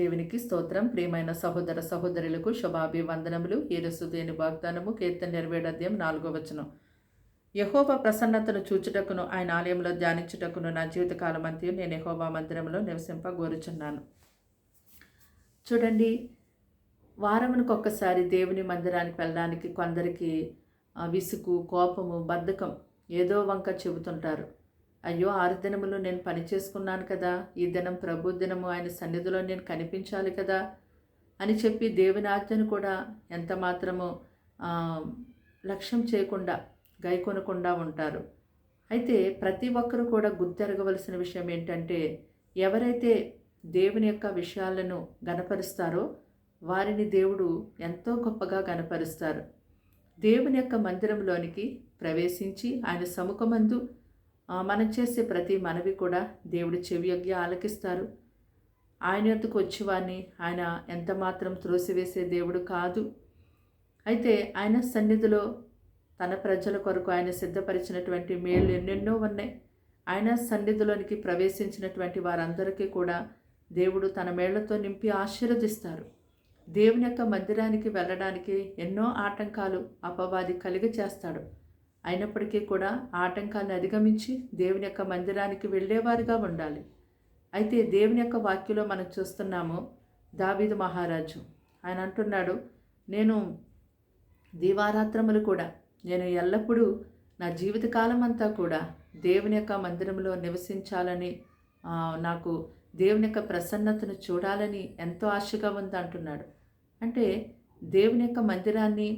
దేవునికి స్తోత్రం. ప్రియమైన సహోదర సహోదరులకు శుభాభివందనములు. ఏరసుదేని వాగ్దానము. కీర్తన నెరవేడద్యం నాలుగో వచనం. యహోవా ప్రసన్నతను చూచుటకును ఆయన ఆలయంలో ధ్యానించుటకును నా జీవితకాలం అంత్యం నేను యహోవా మందిరంలో నివసింప కోరుచున్నాను చూడండి వారమునకు ఒక్కసారి దేవుని మందిరానికి వెళ్ళడానికి కొందరికి విసుగు కోపము బద్ధకం ఏదో వంక చెబుతుంటారు. అయ్యో ఆరు దినములు నేను పని చేసుకున్నాను కదా. ఈ దినం ప్రభు దినము ఆయన సన్నిధిలో నేను కనిపించాలి కదా అని చెప్పి దేవుని ఆజ్ఞను కూడా ఎంత మాత్రము లక్ష్యం చేయకుండా గైకొనకుండా ఉంటారు. అయితే ప్రతి ఒక్కరూ కూడా గుర్తెరగవలసిన విషయం ఏంటంటే ఎవరైతే దేవుని యొక్క విషయాలను గనపరుస్తారో వారిని దేవుడు ఎంతో గొప్పగా గనపరుస్తారు. దేవుని యొక్క మందిరంలోనికి ప్రవేశించి ఆయన సముఖమందు మనం చేసే ప్రతి మనవి కూడా దేవుడు చెవియొగ్గి ఆలకిస్తారు. ఆయన యొద్దకు వచ్చేవాడిని ఆయన ఎంత మాత్రం త్రోసివేసే దేవుడు కాదు. అయితే ఆయన సన్నిధిలో తన ప్రజల కొరకు ఆయన సిద్ధపరిచినటువంటి మేళ్ళు ఎన్నెన్నో ఉన్నాయి. ఆయన సన్నిధిలోనికి ప్రవేశించినటువంటి వారందరికీ కూడా దేవుడు తన మేళ్ళతో నింపి ఆశీర్వదిస్తారు. దేవుని యొక్క మందిరానికి వెళ్ళడానికి ఎన్నో ఆటంకాలు అపవాది కలిగ చేస్తాడు అయినప్పటికీ కూడా ఆటంకాన్ని అధిగమించి దేవుని యొక్క మందిరానికి వెళ్ళేవారుగా ఉండాలి. అయితే దేవుని యొక్క వాక్యలో మనం చూస్తున్నాము దావీదు మహారాజు. ఆయన అంటున్నాడు నేను దీవారాత్రములు కూడా నేను ఎల్లప్పుడూ నా జీవితకాలం అంతా కూడా దేవుని యొక్క మందిరంలో నివసించాలని నాకు దేవుని యొక్క ప్రసన్నతను చూడాలని ఎంతో ఆశగా ఉంది అంటున్నాడు. అంటే దేవుని యొక్క మందిరాన్ని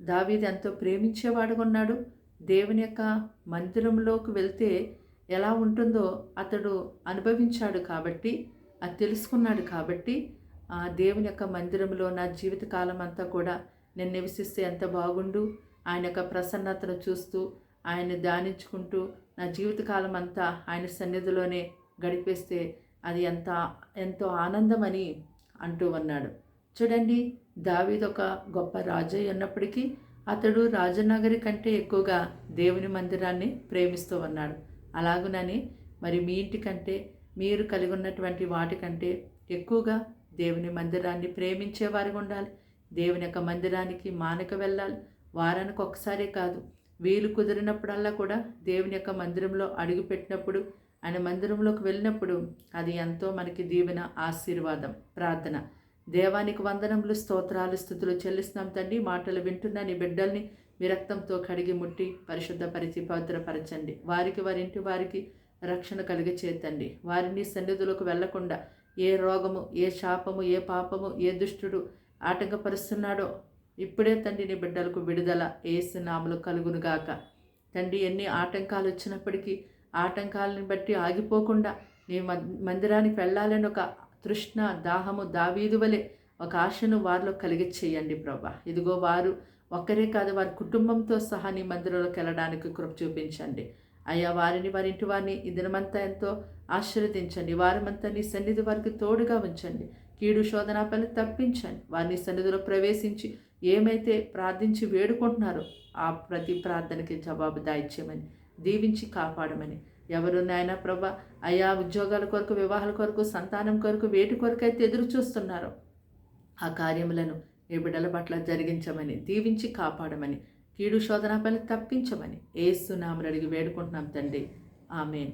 దావీది ఎంతో ప్రేమించేవాడుకున్నాడు దేవుని యొక్క మందిరంలోకి వెళ్తే ఎలా ఉంటుందో అతడు అనుభవించాడు కాబట్టి అది తెలుసుకున్నాడు కాబట్టి ఆ దేవుని యొక్క మందిరంలో నా జీవితకాలం అంతా కూడా నేను నివసిస్తే ఎంత బాగుండు. ఆయన యొక్క ప్రసన్నతను చూస్తూ ఆయన్ని ధ్యానించుకుంటూ నా జీవితకాలం అంతా ఆయన సన్నిధిలోనే గడిపేస్తే అది ఎంత ఎంతో ఆనందమని అంటూ ఉన్నాడు. చూడండి దావీద్ ఒక గొప్ప రాజు ఉన్నప్పటికీ అతడు రాజనగరి కంటే ఎక్కువగా దేవుని మందిరాన్ని ప్రేమిస్తూ ఉన్నాడు. అలాగునని మరి మీ ఇంటికంటే మీరు కలిగి ఉన్నటువంటి వాటికంటే ఎక్కువగా దేవుని మందిరాన్ని ప్రేమించేవారిగా ఉండాలి. దేవుని యొక్క మందిరానికి మానక వెళ్ళాలి. వారానికి ఒకసారే కాదు వీలు కుదిరినప్పుడల్లా కూడా దేవుని యొక్క మందిరంలో అడుగుపెట్టినప్పుడు ఆయన మందిరంలోకి వెళ్ళినప్పుడు అది ఎంతో మనకి దీవెన ఆశీర్వాదం ప్రార్థన. దేవానికి వందనములు స్తోత్రాలు స్థుతులు చెల్లిస్తున్నాం తండ్రి. మాటలు వింటున్న నీ బిడ్డల్ని మీ రక్తంతో కడిగి ముట్టి పరిశుద్ధపరిచి పవిత్రపరచండి. వారికి వారి ఇంటి వారికి రక్షణ కలిగి చేతండి వారిని సన్నిధులకు వెళ్ళకుండా ఏ రోగము ఏ శాపము ఏ పాపము ఏ దుష్టుడు ఆటంకపరుస్తున్నాడో ఇప్పుడే తండ్రి నీ బిడ్డలకు విడుదల ఏసునాములు కలుగునుగాక తండ్రి ఎన్ని ఆటంకాలు వచ్చినప్పటికీ ఆటంకాలను బట్టి ఆగిపోకుండా నీ మందిరానికి వెళ్ళాలని ఒక తృష్ణ దాహము దావీదు వలె ఒక ఆశను వారిలో కలిగి చేయండి ప్రభా. ఇదిగో వారు ఒక్కరే కాదు వారి కుటుంబంతో సహా నీ మందిరంలోకి వెళ్ళడానికి కృప చూపించండి. అయ్యా వారిని వారి ఇంటి వారిని ఈ దినమంతా ఎంతో ఆశీర్వదించండి. వారమంతా నీ సన్నిధి వారికి తోడుగా ఉంచండి. కీడు శోధన పని తప్పించండి. వారిని సన్నిధిలో ప్రవేశించి ఏమైతే ప్రార్థించి వేడుకుంటున్నారో ఆ ప్రతి ప్రార్థనకి జవాబు దాయిచ్చేయమని దీవించి కాపాడమని ఎవరు నాయన ప్రభ? అయా ఉద్యోగాల కొరకు వివాహాల కొరకు సంతానం కొరకు వేటి కొరకైతే అయితే ఎదురు చూస్తున్నారో. ఆ కార్యములను నీ బిడ్డల పట్ల జరిగించమని దీవించి కాపాడమని కీడు శోధన పని తప్పించమని ఏసునామని అడిగి వేడుకుంటున్నాం తండ్రి. ఆమెన్.